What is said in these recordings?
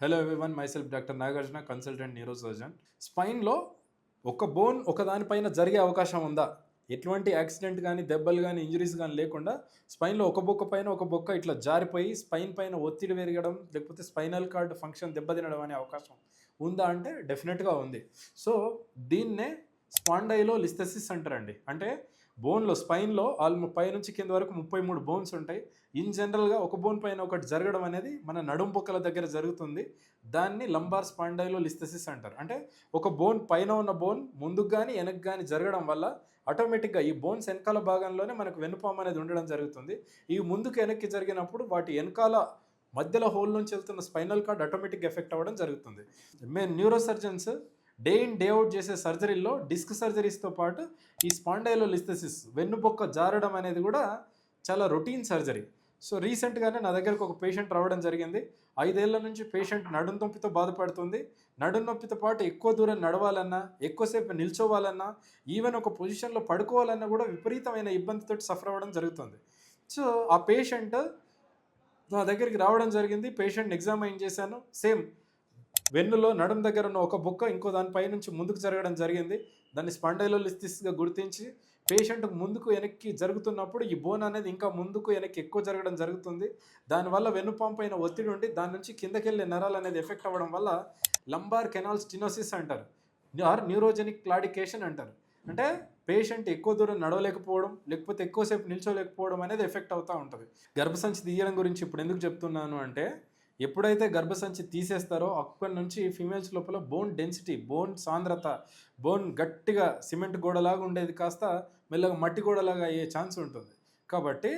Hello everyone myself doctor Nagarjuna consultant neuro surgeon స్పైన్లో ఒక bone ఒక దానిపైన జరిగే అవకాశం ఉందా? ఎటువంటి యాక్సిడెంట్ కానీ దెబ్బలు కానీ ఇంజరీస్ కానీ లేకుండా స్పైన్లో ఒక బొక్క పైన ఒక బొక్క ఇట్లా జారిపోయి స్పైన్ పైన ఒత్తిడి పెరగడం లేకపోతే స్పైనల్ కార్డ్ ఫంక్షన్ దెబ్బతినడం అనే అవకాశం ఉందా అంటే డెఫినెట్గా ఉంది. సో దీన్నే స్పాండైలో లిస్థెసిస్ అంటారండి. అంటే బోన్లో స్పైన్లో ఆల్మో పై నుంచి కింద వరకు ముప్పై మూడు బోన్స్ ఉంటాయి. ఇన్ జనరల్గా ఒక బోన్ పైన ఒకటి జరగడం అనేది మన నడుం పొక్కల దగ్గర జరుగుతుంది. దాన్ని లంబార్ స్పాండైలో లిస్థెసిస్ అంటారు. అంటే ఒక బోన్ పైన ఉన్న బోన్ ముందుకు కానీ వెనక్కి కానీ జరగడం వల్ల ఆటోమేటిక్గా ఈ బోన్స్ వెనకాల భాగంలోనే మనకు వెనుపాము అనేది ఉండడం జరుగుతుంది. ఈ ముందుకు వెనక్కి జరిగినప్పుడు వాటి వెనకాల మధ్యలో హోల్ నుంచి వెళ్తున్న స్పైనల్ కార్డ్ ఆటోమేటిక్ ఎఫెక్ట్ అవ్వడం జరుగుతుంది. మేము neurosurgeons day in day out చేసే సర్జరీల్లో డిస్క్ సర్జరీస్తో పాటు ఈ స్పాండైలోలిస్థెసిస్ వెన్నుపొక్క జారడం అనేది కూడా చాలా రొటీన్ సర్జరీ. సో రీసెంట్గానే నా దగ్గరకు ఒక పేషెంట్ రావడం జరిగింది. ఐదేళ్ళ నుంచి పేషెంట్ నడుం నొప్పితో బాధపడుతుంది. నడుం నొప్పితో పాటు ఎక్కువ దూరం నడవాలన్నా ఎక్కువసేపు నిల్చోవాలన్నా ఈవెన్ ఒక పొజిషన్లో పడుకోవాలన్నా కూడా విపరీతమైన ఇబ్బందితో సఫర్ అవ్వడం జరుగుతుంది. సో ఆ పేషెంట్ నా దగ్గరికి రావడం జరిగింది. పేషెంట్ ఎగ్జామైన్ చేశాను? సేమ్ వెన్నులో నడుం దగ్గర ఉన్న ఒక బుక్క ఇంకో దానిపై నుంచి ముందుకు జరగడం జరిగింది. దాన్ని స్పండైలోలిస్థిస్గా గుర్తించి పేషెంట్ ముందుకు వెనక్కి జరుగుతున్నప్పుడు ఈ బోన్ అనేది ఇంకా ముందుకు వెనక్కి ఎక్కువ జరగడం జరుగుతుంది. దానివల్ల వెన్నుపాంపు అయిన ఒత్తిడి ఉండి దాని నుంచి కిందకి వెళ్ళే నరాలు అనేది ఎఫెక్ట్ అవ్వడం వల్ల లంబార్ కెనాల్ స్టినోసిస్ అంటారు. ఆర్ న్యూరోజెనిక్ క్లాడికేషన్ అంటారు. అంటే పేషెంట్ ఎక్కువ దూరం నడవలేకపోవడం లేకపోతే ఎక్కువసేపు నిల్చోలేకపోవడం అనేది ఎఫెక్ట్ అవుతూ ఉంటుంది. గర్భసంచి తీయడం గురించి ఇప్పుడు ఎందుకు చెప్తున్నాను అంటే ఎప్పుడైతే గర్భసంచి తీసేస్తారో అక్కడి నుంచి ఫీమేల్స్ లోపల బోన్ డెన్సిటీ బోన్ సాంద్రత బోన్ గట్టిగా సిమెంట్ గోడలాగా ఉండేది కాస్త మెల్లగా మట్టి గోడలాగా అయ్యే ఛాన్స్ ఉంటుంది. కాబట్టి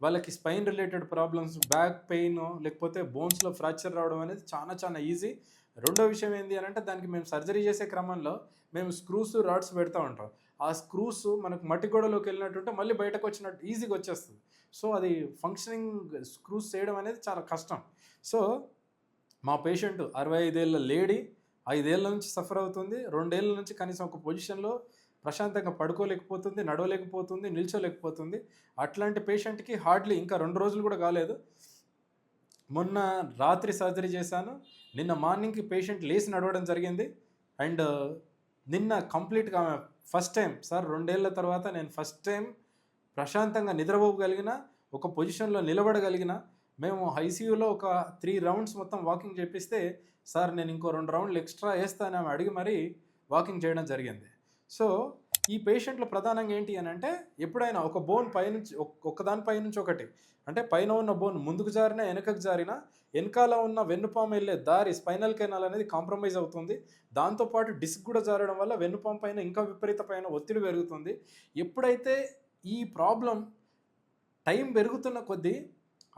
వాళ్ళకి spine related problems back pain లేకపోతే బోన్స్లో ఫ్రాక్చర్ రావడం అనేది చాలా చాలా ఈజీ రెండో విషయం ఏంటి అని అంటే దానికి మేము సర్జరీ చేసే క్రమంలో మేము స్క్రూస్ రాడ్స్ పెడతా ఉంటాం. ఆ స్క్రూస్ మనకు మట్టి గోడలోకి వెళ్ళినట్టుంటే మళ్ళీ బయటకు వచ్చినట్టు ఈజీగా వచ్చేస్తుంది. సో అది ఫంక్షనింగ్ స్క్రూస్ చేయడం అనేది చాలా కష్టం. సో మా పేషెంట్ అరవై ఐదేళ్ళ లేడీ ఐదేళ్ళ నుంచి సఫర్ అవుతుంది. రెండేళ్ళ నుంచి కనీసం ఒక పొజిషన్లో ప్రశాంతంగా పడుకోలేకపోతుంది నడవలేకపోతుంది నిల్చోలేకపోతుంది. అట్లాంటి పేషెంట్కి హార్డ్లీ ఇంకా రెండు రోజులు కూడా కాలేదు. మొన్న రాత్రి సర్జరీ చేశాను. నిన్న మార్నింగ్కి పేషెంట్ లేచి నడవడం జరిగింది. అండ్ నిన్న కంప్లీట్గా ఆమె ఫస్ట్ టైం సార్ రెండేళ్ళ తర్వాత నేను ఫస్ట్ టైం ప్రశాంతంగా నిద్రపోగలిగిన ఒక పొజిషన్లో నిలబడగలిగిన మేము ఐసీయూలో ఒక త్రీ రౌండ్స్ మొత్తం వాకింగ్ చేపిస్తే సార్ నేను ఇంకో రెండు రౌండ్లు ఎక్స్ట్రా వేస్తాను అడిగి మరీ వాకింగ్ చేయడం జరిగింది. సో ఈ పేషెంట్లో ప్రధానంగా ఏంటి అని అంటే ఎప్పుడైనా ఒక బోన్ పైనుంచి ఒకదాని పైనుంచి ఒకటి. అంటే పైన ఉన్న బోన్ ముందుకు జారినా వెనకకు జారినా వెనకాల ఉన్న వెన్నుపాము వెళ్ళే దారి స్పైనల్ కెనాల్ అనేది కాంప్రమైజ్ అవుతుంది. దాంతోపాటు డిస్క్ కూడా జారడం వల్ల వెన్నుపాము పైన ఇంకా విపరీతమైన ఒత్తిడి పెరుగుతుంది. ఎప్పుడైతే ఈ ప్రాబ్లం టైం పెరుగుతున్న కొద్దీ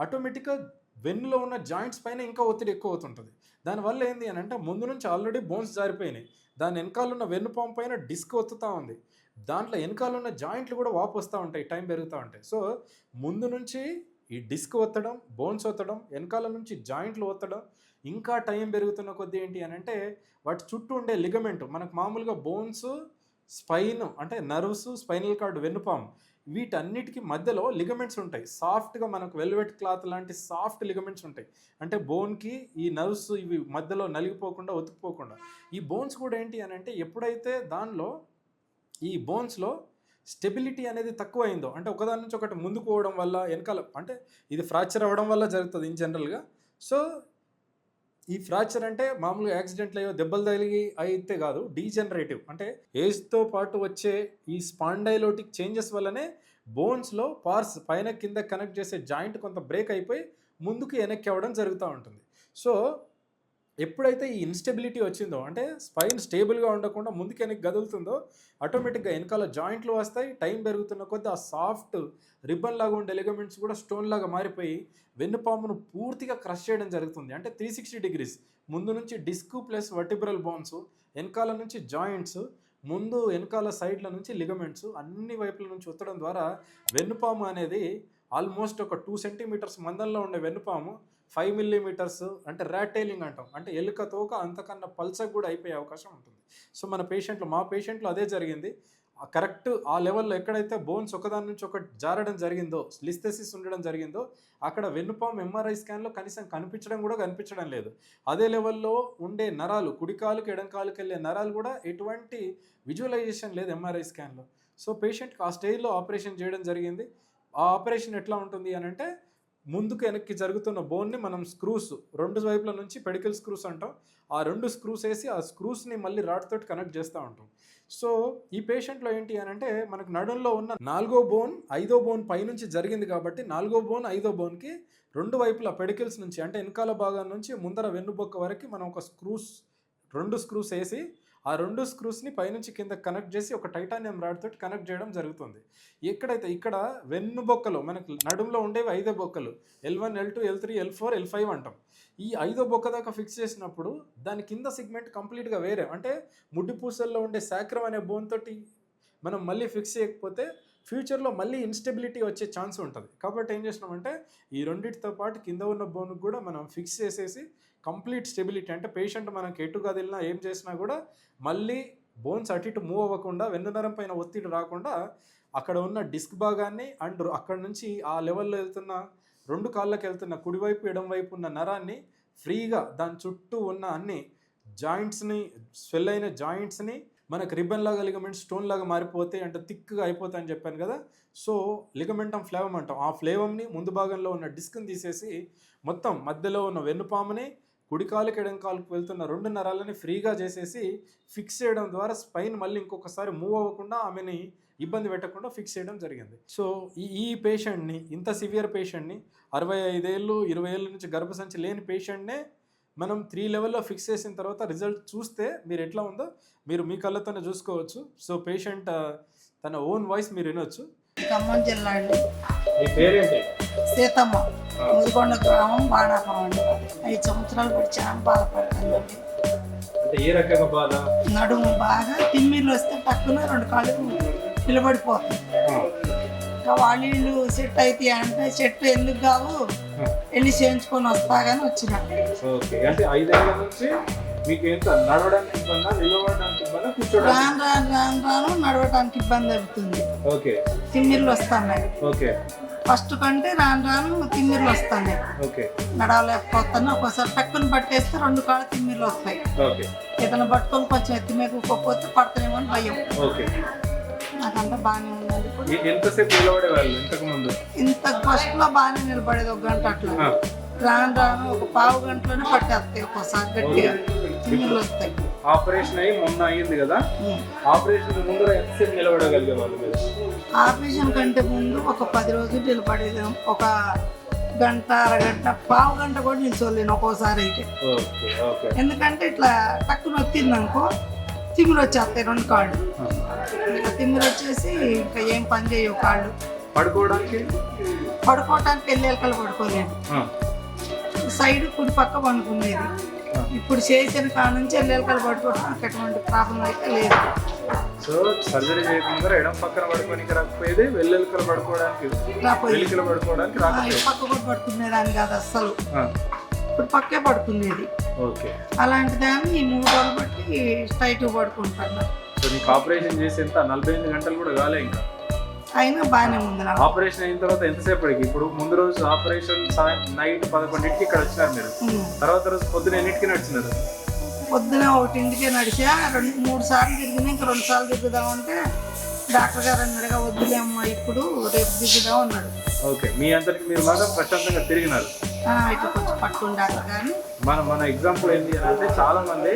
ఆటోమేటిక్గా వెన్నులో ఉన్న జాయింట్స్ పైన ఇంకా ఒత్తిడి ఎక్కువ అవుతుంటుంది. దానివల్ల ఏంది అని అంటే ముందు నుంచి ఆల్రెడీ బోన్స్ జారిపోయినాయి. దాని వెనకాల ఉన్న వెన్నుపాము పైన డిస్క్ ఒత్తుతూ ఉంది. దాంట్లో వెనకాల ఉన్న జాయింట్లు కూడా వాపు వస్తూ ఉంటాయి టైం పెరుగుతూ ఉంటాయి. సో ముందు నుంచి ఈ డిస్క్ ఒత్తడం బోన్స్ ఒత్తడం వెనకాల నుంచి జాయింట్లు ఒత్తడం ఇంకా టైం పెరుగుతున్న కొద్దీ ఏంటి అని అంటే వాటి చుట్టూ ఉండే లిగమెంట్ మనకు మామూలుగా బోన్స్ స్పైన్ అంటే నర్వ్స్ స్పైనల్ కార్డ్ వెన్నుపాము వీటన్నిటికీ మధ్యలో లిగమెంట్స్ ఉంటాయి. సాఫ్ట్గా మనకు వెల్వెట్ క్లాత్ లాంటి సాఫ్ట్ లిగమెంట్స్ ఉంటాయి. అంటే బోన్కి ఈ నర్వ్స్ ఇవి మధ్యలో నలిగిపోకుండా ఒత్తుకుపోకుండా. ఈ బోన్స్ కూడా ఏంటి అని అంటే ఎప్పుడైతే దానిలో ఈ బోన్స్లో స్టెబిలిటీ అనేది తక్కువ అయిందో అంటే ఒకదాని నుంచి ఒకటి ముందుకు పోవడం వల్ల వెనకాల అంటే ఇది ఫ్రాక్చర్ అవ్వడం వల్ల జరుగుతుంది ఇన్ జనరల్గా. సో ఈ ఫ్రాక్చర్ అంటే మామూలుగా యాక్సిడెంట్లు అయ్యో దెబ్బలు తగిలి అయితే కాదు డీజనరేటివ్. అంటే ఏజ్తో పాటు వచ్చే ఈ స్పాండైలోటిక్ చేంజెస్ వల్లనే బోన్స్లో పార్స్ పైన కింద కనెక్ట్ చేసే జాయింట్ కొంత బ్రేక్ అయిపోయి ముందుకు వెనక్కి అవ్వడం జరుగుతూ ఉంటుంది. సో ఎప్పుడైతే ఈ ఇన్స్టెబిలిటీ వచ్చిందో అంటే స్పైన్ స్టేబుల్గా ఉండకుండా ముందుకు వెనక్కి గదులుతుందో ఆటోమేటిక్గా వెనకాల జాయింట్లు వస్తాయి టైం పెరుగుతున్న కొద్దీ ఆ సాఫ్ట్ రిబ్బన్ లాగా ఉండే ఎలిగమెంట్స్ కూడా స్టోన్ లాగా మారిపోయి వెన్నుపామును పూర్తిగా క్రష్ చేయడం జరుగుతుంది. అంటే త్రీ సిక్స్టీ డిగ్రీస్ ముందు నుంచి డిస్క్ ప్లస్ వర్టిబ్రల్ బోన్స్ వెనకాల నుంచి జాయింట్స్ ముందు వెనకాల సైడ్ల నుంచి లిగమెంట్స్ అన్ని వైపుల నుంచి ఉత్తడం ద్వారా వెన్నుపాము అనేది ఆల్మోస్ట్ ఒక టూ సెంటీమీటర్స్ మందంలో ఉండే వెన్నుపాము ఫైవ్ మిల్లీమీటర్స్ అంటే ర్యాటైలింగ్ అంటాం. అంటే ఎలుక తోక అంతకన్నా పల్చకు కూడా అయిపోయే అవకాశం ఉంటుంది. సో మన పేషెంట్లు మా పేషెంట్లు అదే జరిగింది. కరెక్ట్ ఆ లెవెల్లో ఎక్కడైతే బోన్స్ ఒకదాని నుంచి ఒకటి జారడం జరిగిందో లిస్థెసిస్ ఉండడం జరిగిందో అక్కడ వెన్నుపాము ఎంఆర్ఐ స్కాన్లో కనీసం కనిపించడం కూడా కనిపించడం లేదు. అదే లెవెల్లో ఉండే నరాలు కుడికాలుకి ఎడంకాలుకి వెళ్ళే నరాలు కూడా ఎటువంటి విజువలైజేషన్ లేదు ఎంఆర్ఐ స్కాన్లో. సో పేషెంట్కి ఆ స్టేజ్లో ఆపరేషన్ చేయడం జరిగింది. ఆ ఆపరేషన్ ఎట్లా ఉంటుంది అని అంటే ముందుకు వెనక్కి జరుగుతున్న బోన్ని మనం స్క్రూస్ రెండు వైపుల నుంచి పెడికల్ స్క్రూస్ అంటాం. ఆ రెండు స్క్రూస్ వేసి ఆ స్క్రూస్ని మళ్ళీ రాడ్ తోటి కనెక్ట్ చేస్తూ ఉంటాం. సో ఈ పేషెంట్లో ఏంటి అని అంటే మనకు నడుంలో ఉన్న నాలుగో బోన్ ఐదో బోన్ పైనుంచి జరిగింది కాబట్టి నాలుగో బోన్ ఐదో బోన్కి రెండు వైపుల పెడికల్స్ నుంచి అంటే వెనకాల భాగం నుంచి ముందర వెన్నుబొక్క వరకు మనం ఒక స్క్రూస్ రెండు స్క్రూస్ వేసి ఆ రెండు స్క్రూస్ని పైనుంచి కింద కనెక్ట్ చేసి ఒక టైటానియం రాడ్ తోటి కనెక్ట్ చేయడం జరుగుతుంది. ఎక్కడైతే ఇక్కడ వెన్ను బొక్కలు మనకు నడుములో ఉండేవి ఐదో బొక్కలు L one L two L three L four L five అంటాం. ఈ ఐదో బొక్క దాకా ఫిక్స్ చేసినప్పుడు దాని కింద సిగ్మెంట్ కంప్లీట్గా వేరే. అంటే ముడ్డి పూసల్లో ఉండే శాక్రం అనే బోన్ తోటి మనం మళ్ళీ ఫిక్స్ చేయకపోతే ఫ్యూచర్లో మళ్ళీ ఇన్స్టెబిలిటీ వచ్చే ఛాన్స్ ఉంటుంది. కాబట్టి ఏం చేసినామంటే ఈ రెండింటితో పాటు కింద ఉన్న బోన్కి కూడా మనం ఫిక్స్ చేసేసి కంప్లీట్ స్టెబిలిటీ అంటే పేషెంట్ మనకి ఎటు కదిలినా ఏం చేసినా కూడా మళ్ళీ బోన్స్ అటు ఇటు మూవ్ అవ్వకుండా వెన్నునరం పైన ఒత్తిడి రాకుండా అక్కడ ఉన్న డిస్క్ భాగాన్ని అండ్ అక్కడ నుంచి ఆ లెవెల్లో వెళ్తున్న రెండు కాళ్ళకి వెళ్తున్న కుడివైపు ఎడంవైపు ఉన్న నరాన్ని ఫ్రీగా దాని చుట్టూ ఉన్న అన్ని జాయింట్స్ని స్వెల్ అయిన జాయింట్స్ని మనకు రిబ్బన్ లాగా లిగమెంట్ స్టోన్ లాగా మారిపోతే అంటే థిక్గా అయిపోతాయి అని చెప్పాను కదా. సో లిగమెంటం ఫ్లేవం అంటాం. ఆ ఫ్లేవంని ముందు భాగంలో ఉన్న డిస్క్ని తీసేసి మొత్తం మధ్యలో ఉన్న వెన్నుపాముని కుడికాలుకి ఎడంకాలుకి వెళ్తున్న రెండు నరాలని ఫ్రీగా చేసేసి ఫిక్స్ చేయడం ద్వారా స్పైన్ మళ్ళీ ఇంకొకసారి మూవ్ అవ్వకుండా ఆమెని ఇబ్బంది పెట్టకుండా ఫిక్స్ చేయడం జరిగింది. సో ఈ ఈ పేషెంట్ని ఇంత సివియర్ పేషెంట్ని అరవై ఐదేళ్ళు ఇరవై ఏళ్ళ నుంచి గర్భసంచి లేని పేషెంట్నే మనం త్రీ లెవెల్లో ఫిక్స్ చేసిన తర్వాత రిజల్ట్ చూస్తే మీరు ఎట్లా ఉందో మీరు మీ కళ్ళతోనే చూసుకోవచ్చు. సో పేషెంట్ తన ఓన్ వాయిస్ మీరు వినొచ్చు. ఖమ్మం జిల్లా అండి. మీ పేరేంటి? సీతమ్మ. ముదికొండ గ్రామం బాణాపురం అండి. ఐదు సంవత్సరాలు కూడా చాలా బాధపడుతుందండి అంటే ఏ రకంగా బాధ? నడుము బాగా తిమ్మిర్లు వస్తే టక్కున రెండు కాళ్ళు నిలబడిపోతుంది. ఇంకా వాళ్ళు వీళ్ళు సెట్ అయితే అంటే సెట్ ఎందుకు కావు? వెళ్ళి చేయించుకొని వస్తా కానీ వచ్చిన. ఓకే. అంటే ఐదేళ్ళ నుంచి మీకు ఎంత? నడవడానికి ఇబ్బందా? నిలబడడానికి ఇబ్బందా? కూర్చోడానికి? రాను రాను రాను రాను నడవటానికి ఇబ్బంది అవుతుంది. ఓకే. తిమ్మిర్లు వస్తున్నాయి. ఓకే. ఫస్ట్ కంటే రాను రాను తిమ్మిర్లు వస్తున్నాయి. ఓకే. నడవలేకపోతాను ఒక్కోసారి టక్కుని పట్టేస్తే రెండు కాళ్ళు తిమ్మిర్లు వస్తాయి. ఓకే. ఏదైనా పట్టుకొని కొంచెం ఎత్తి మీద పడతానేమో అని భయం. ఓకే. నాకంతా బాగానే ఎ- ఎంతసేపు నిలబడే వాళ్ళు ఇంతకు ముందు ఇంత ఫస్ట్లో బాగానే నిలబడేది ఒక గంట అట్లా. రాను రాను ఒక పావు గంటలోనే పట్టేస్తాయి ఒక్కోసారి గట్టిగా. వస్తాయి. ఆపరేషన్ అయ్యి మొన్న అయ్యింది కదా. ఆపరేషన్ ముందర ఎంతసేపు నిలబడగలిగే వాళ్ళు మీరు? ఆపరేషన్ కంటే ముందు ఒక పది రోజులు నిలబడేది. ఒక గంట అరగంట పావు గంట కూడా నిల్చోలేను ఒక్కోసారి అయితే. ఎందుకంటే ఇట్లా టక్కున వచ్చింది తిమ్మిరి వచ్చేస్తాయి రెండు కాళ్ళు. ఇంకా తిమ్మిరి వచ్చేసి ఇంకా ఏం పని చేయవు కాళ్ళు. పడుకోవడానికి? పడుకోవటానికి వెళ్ళి ఎలకలు పడుకోలేను ఆ, సైడ్ కుడి పక్క పండుకునేది ఇప్పుడు చేసిన కాడ నుంచి వెళ్ళి ఎలకలు పడుకోవడం నాకు ఎటువంటి ప్రాబ్లం అయితే లేదు. సో సర్జరీ చేయకుండా ఎడం పక్కన పడుకోనికి రాకపోయేది వెల్లెలుకలు పడుకోవడానికి వెలికలు పడుకోవడానికి రాకపోయేది. పక్క కూడా పడుకునేదాన్ని కాదు అస్సలు. ఇప్పుడు పక్కే పడుకునేది ఓకే. అలాంటి దాన్ని ఈ మూడు రోజులు బట్టి స్ట్రైట్ పడుకుంటాను సో నీకు ఆపరేషన్ చేసి ఎంత? నలభై ఎనిమిది గంటలు కూడా కాలే ఇంకా. అయినా బాగానే ఉంది ఆపరేషన్ అయిన తర్వాత ఎంతసేపటికి? ఇప్పుడు ముందు రోజు ఆపరేషన్ నైట్ పదకొండింటికి ఇక్కడ వచ్చినారు మీరు. తర్వాత రోజు పొద్దున ఎన్నింటికి వచ్చినారు పొద్దున ఒకటింటికే నడిచా రెండు మూడు సార్లు తిరిగినా ఇంకా రెండు సార్లు తిరుగుదామంటే డాక్టర్ గారు అన్నాడుగా వద్దులేమ్మా ఇప్పుడు రేపు దిగుదాం అన్నాడు. ఓకే. మీ అందరికి మీరు మాత్రం ప్రశాంతంగా తిరిగినారు. ఇట్లా కొంచెం మన మన ఎగ్జాంపుల్ ఏంటి అని అంటే చాలా మంది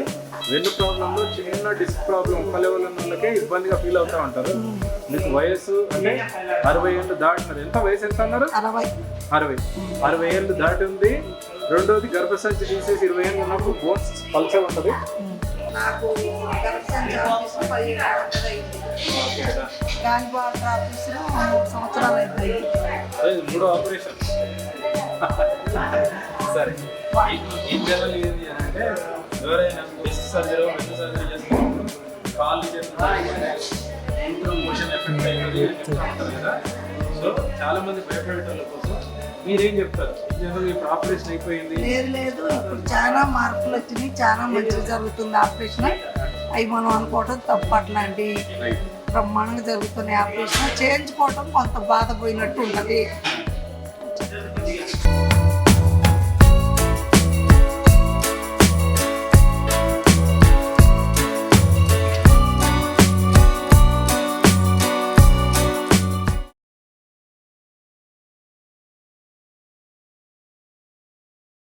వెన్ను ప్రాబ్లంలో చిన్న డిస్క్ ప్రాబ్లం ఒక్క లెవెల్ ఉన్న వాళ్ళకే ఇబ్బందిగా ఫీల్ అవుతా ఉంటారు. మీకు వయసు అంటే అరవై ఏళ్ళు దాటినారు. ఎంత వయసు ఎంత అన్నారు? అరవై. అరవై. అరవై ఏళ్ళు దాటి ఉంది. రెండోది గర్భసంచి తీసేసి ఇరవై ఏళ్ళు ఉన్నప్పుడు బోన్స్ పల్చగా ఉంటుంది. నాకు మూడో ఆపరేషన్. సరే. ఏం జరగాలి ఏంటి అని అంటే ఎవరైనా డిస్క్ సర్జరీ వెన్ను సర్జరీ చేస్తున్నప్పుడు కాళ్ళు చేస్తున్నారు మోషన్ ఎఫెక్ట్ అయ్యింది అని చెప్తా ఉంటారు కదా. సో చాలా మంది భయపడేటోళ్ళ కోసం మీరేం చెప్తారు? ఇప్పుడు ఆపరేషన్ అయిపోయింది. లేదు లేదు. ఇప్పుడు చాలా మార్పులు వచ్చినాయి. చాలా మంచిగా జరుగుతుంది ఆపరేషన్ అవి మనం అనుకోవటం తప్పు అట్లాంటి బ్రహ్మాండంగా జరుగుతున్నాయి. ఆపరేషన్ చేయించుకోవటం కొంత బాధ పోయినట్టు ఉంటుంది. Yeah.